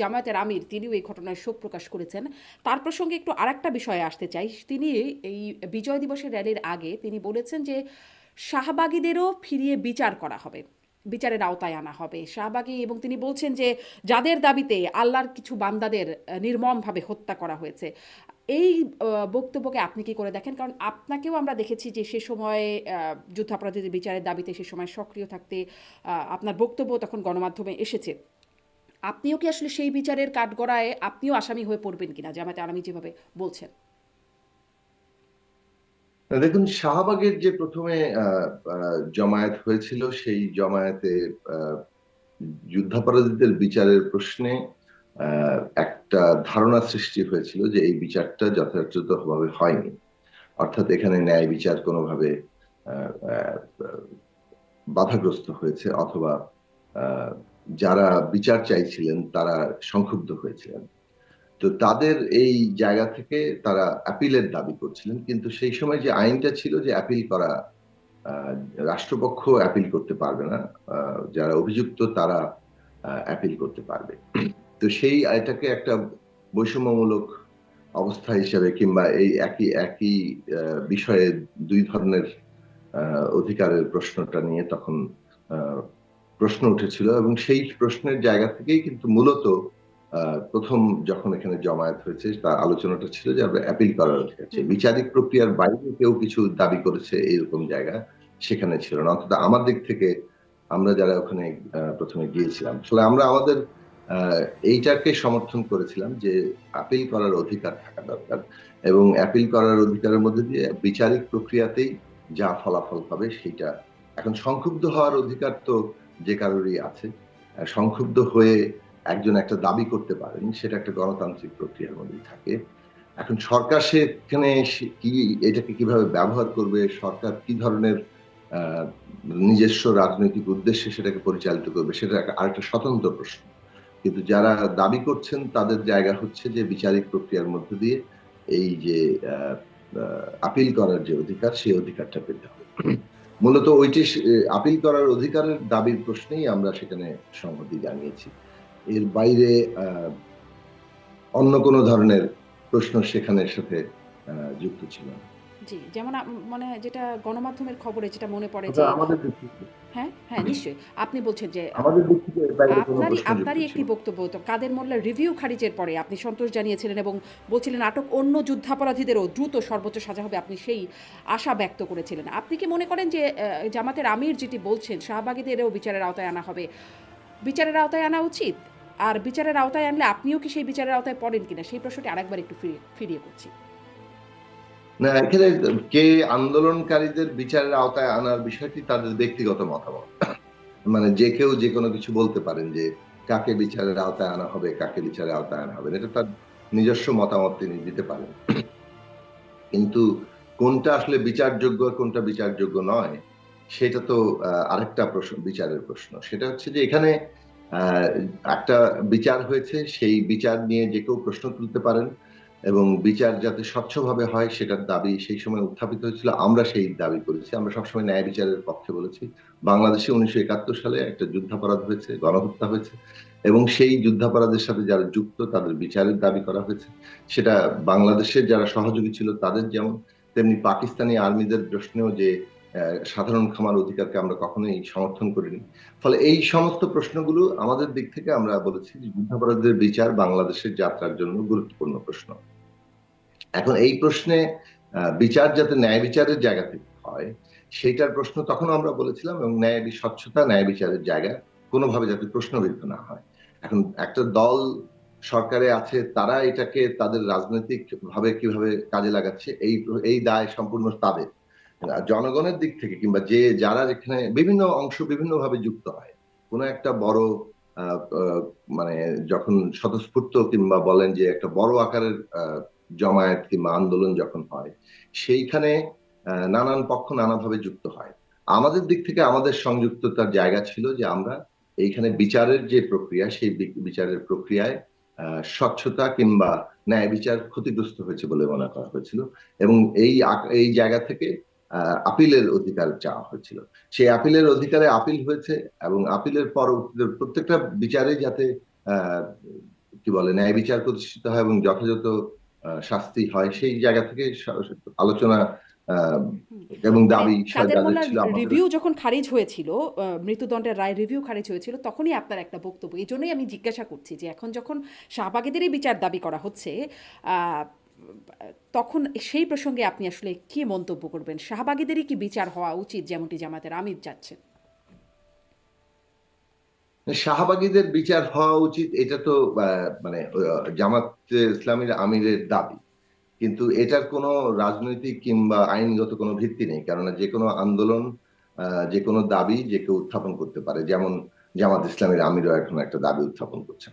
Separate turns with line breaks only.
জামায়াতের আমির, তিনিও এই ঘটনায় শোক প্রকাশ করেছেন। তার প্রসঙ্গে একটু আরেকটা বিষয়ে আসতে চাই। তিনি এই বিজয় দিবসের র্যালির আগে তিনি বলেছেন যে, শাহবাগীদেরও ফিরিয়ে বিচার করা হবে, বিচারের আওতায় আনা হবে। শাহবাগী এবং তিনি বলছেন যে, যাদের দাবিতে আল্লাহর কিছু বান্দাদের নির্মমভাবে হত্যা করা হয়েছে। এই বক্তব্যকে আপনি কি করে দেখেন? কারণ আপনাকেও আমরা দেখেছি যে সে সময় যুদ্ধাপরাধীদের বিচারের দাবিতে সে সময় সক্রিয় থাকতে আপনার বক্তব্য তখন গণমাধ্যমে এসেছে। আপনিও কি আসলে সেই বিচারের কাঠগড়ায় আপনিও আসামি হয়ে পড়বেন কিনা? জামাতে আরামি যেভাবে বলছেন।
দেখুন, শাহবাগের যে প্রথমে জমায়েত হয়েছিল, সেই জমায়েতে যুদ্ধাপরাধীদের বিচারের প্রশ্নে একটা ধারণা সৃষ্টি হয়েছিল যে এই বিচারটা যথাযথভাবে হয়নি। অর্থাৎ এখানে ন্যায় বিচার কোনোভাবে বাধাগ্রস্ত হয়েছে অথবা যারা বিচার চাইছিলেন, তারা সংক্ষুব্ধ হয়েছিলেন। তো তাদের এই জায়গা থেকে তারা অ্যাপিলের দাবি করছিলেন। কিন্তু সেই সময় যে আইনটা ছিল যে অ্যাপিল করা রাষ্ট্রপক্ষ অ্যাপিল করতে পারবে না যারা অভিযুক্ত তারা অ্যাপিল করতে পারবে। তো সেই এটাকে একটা বৈষম্যমূলক অবস্থা হিসেবে কিংবা এই একই একই বিষয়ে দুই ধরনের অধিকারের প্রশ্নটা নিয়ে তখন প্রশ্ন উঠেছিল এবং সেই প্রশ্নের জায়গা থেকেই কিন্তু মূলত প্রথম যখন এখানে জমায়েত হয়েছে তার আলোচনাটা ছিল যে আমরা অ্যাপিল করার অধিকার আছে বিচারিক প্রক্রিয়ার বাইরে কেউ কিছু দাবি করেছে এইরকম জায়গা সেখানে ছিল না। অন্তত আমার দিক থেকে আমরা যারা ওখানে প্রথমে গিয়েছিলাম আসলে আমরা আমাদের আহ, এইটাকে সমর্থন করেছিলাম যে আপিল করার অধিকার থাকা দরকার এবং অ্যাপিল করার অধিকারের মধ্যে দিয়ে বিচারিক প্রক্রিয়াতেই যা ফলাফল হবে সেটা। এখন সংক্ষুব্ধ হওয়ার অধিকার তো যে কারোরই আছে সংক্ষুব্ধ হয়ে একজন একটা দাবি করতে পারেন, সেটা একটা গণতান্ত্রিক প্রক্রিয়ার মধ্যেই থাকে। এখন সরকার সেখানে কি, এটাকে কীভাবে ব্যবহার করবে, সরকার কি ধরনের নিজস্ব রাজনৈতিক উদ্দেশ্যে সেটাকে পরিচালিত করবে, সেটা আরেকটা স্বতন্ত্র প্রশ্ন। কিন্তু যারা দাবি করছেন, তাদের জায়গা হচ্ছে যে বিচারিক প্রক্রিয়ার মধ্যে দিয়ে এই যে আপিল করার যে অধিকার, সেই অধিকারটা পেতে হবে। মূলত ওইটি আপিল করার অধিকারের দাবির প্রশ্নেই আমরা সেখানে সম্মতি জানিয়েছি এর বাইরে অন্য কোনো ধরনের প্রশ্ন সেখানের সাথে যুক্ত ছিল না।
জি যেমন মানে যেটা গণমাধ্যমের খবরে যেটা মনে পড়ে যে
আমাদের
হ্যাঁ হ্যাঁ নিশ্চয়ই। আপনি বলছেন যে
আমাদের
আপনারই আপনারই একটি বক্তব্য তো কাদের মোল্লার রিভিউ খারিজের পরে আপনি সন্তোষ জানিয়েছিলেন এবং বলছিলেন আটক অন্য যুদ্ধাপরাধীদেরও দ্রুত সর্বোচ্চ সাজা হবে আপনি সেই আশা ব্যক্ত করেছিলেন। আপনি কি মনে করেন যে জামাতের আমির যেটি বলছেন শাহবাগীদেরও বিচারের আওতায় আনা হবে? বিচারের আওতায় আনা উচিত? আর বিচারের আওতায় আনলে আপনিও কি সেই বিচারের আওতায় পড়েন কিনা? সেই প্রশ্নটি আরেকবার একটু ফিরিয়ে ফিরিয়ে করছি।
না, এখানে কে আন্দোলনকারীদের বিচারের আওতায় আনার বিষয়টি তাদের ব্যক্তিগত মতামত মানে যে কেউ যে কোনো কিছু বলতে পারেন যে কাকে বিচারের আওতায় আনা হবে, কাকে বিচারের আওতায় আনা হবে। এটা তার নিজস্ব মতামত তিনি দিতে পারেন কিন্তু কোনটা আসলে বিচারযোগ্য কোনটা বিচারযোগ্য নয়, সেটা তো আরেকটা প্রশ্ন, বিচারের প্রশ্ন সেটা হচ্ছে যে এখানে একটা বিচার হয়েছে, সেই বিচার নিয়ে যে কেউ প্রশ্ন তুলতে পারেন এবং বিচার যাতে স্বচ্ছভাবে হয় সেটার দাবি সেই সময় উত্থাপিত হয়েছিল। আমরা সেই দাবি করেছি। আমরা সবসময় ন্যায় বিচারের পক্ষে বলেছি। বাংলাদেশে উনিশশো একাত্তর সালে একটা যুদ্ধাপরাধ হয়েছে, গণহত্যা হয়েছে এবং সেই যুদ্ধাপরাধের সাথে যারা যুক্ত তাদের বিচারের দাবি করা হয়েছে। সেটা বাংলাদেশের যারা সহযোগী ছিল তাদের যেমন, তেমনি পাকিস্তানি আর্মিদের প্রশ্নেও যে সাধারণ ক্ষমার অধিকারকে আমরা কখনোই সমর্থন করিনি। ফলে এই সমস্ত প্রশ্নগুলো আমাদের দিক থেকে আমরা বলেছি যে যুদ্ধাপরাধীদের বিচার বাংলাদেশের যাত্রার জন্য গুরুত্বপূর্ণ প্রশ্ন। এখন এই প্রশ্নে বিচার যাতে ন্যায় বিচারের জায়গা থেকে হয়, সেইটার প্রশ্ন তখন আমরা বলেছিলাম এবং ন্যায় স্বচ্ছতা, ন্যায় বিচারের জায়গা কোনোভাবে যাতে প্রশ্নবিদ্ধ না হয়। এখন একটা দল সরকারে আছে, তারা এটাকে তাদের রাজনৈতিক ভাবে কীভাবে কাজে লাগাচ্ছে, এই এই দায় সম্পূর্ণ তাদের। জনগণের দিক থেকে কিংবা যে, যারা যেখানে বিভিন্ন অংশ বিভিন্ন ভাবে যুক্ত হয়, কোনো একটা বড় মানে যখন স্বতঃস্ফূর্ত কিংবা বলেন যে একটা বড় আকারের জমায়েত কিংবা আন্দোলন যখন হয়, সেইখানে নানান পক্ষ নানাভাবে যুক্ত হয়। আমাদের দিক থেকে আমাদের সংযুক্ততার জায়গা ছিল যে আমরা এইখানে বিচারের যে প্রক্রিয়া, সেই বিচারের প্রক্রিয়ায় স্বচ্ছতা কিংবা ন্যায় বিচার ক্ষতিগ্রস্ত হয়েছে বলে মনে করা হয়েছিল এবং এই এই জায়গা থেকে আপিলের অধিকার চাওয়া হয়েছিল। সেই আপিলের অধিকারে আপিল হয়েছে এবং আপিলের পরবর্তীতে প্রত্যেকটা বিচারে যাতে কি বলে, ন্যায় বিচার প্রতিষ্ঠিত হয় এবং যথাযথ শাস্তি হয় সেই জায়গা থেকে আলোচনা এবং দাবি
রিভিউ যখন খারিজ হয়েছিল মৃত্যুদণ্ডের রায় রিভিউ খারিজ হয়েছিল তখনই আপনার একটা বক্তব্য। এই জন্যই আমি জিজ্ঞাসা করছি যে এখন যখন শাহবাগীদেরই বিচার দাবি করা হচ্ছে আহ, তখন সেই প্রসঙ্গে আপনি আসলে কি মন্তব্য করবেন? শাহবাগীদেরই কি বিচার হওয়া উচিত যেমনটি জামাতের আমির যাচ্ছেন?
শাহবাগীদের বিচার হওয়া উচিত, এটা তো মানে জামাত ইসলামীর আমিরের দাবি। কিন্তু এটার কোনো রাজনৈতিক কিংবা আইনগত কোনো ভিত্তি নেই, কেননা যে কোনো আন্দোলন যে কোনো দাবি যে কেউ উত্থাপন করতে পারে। যেমন জামাত ইসলামের আমিরও এখন একটা দাবি উত্থাপন করছেন।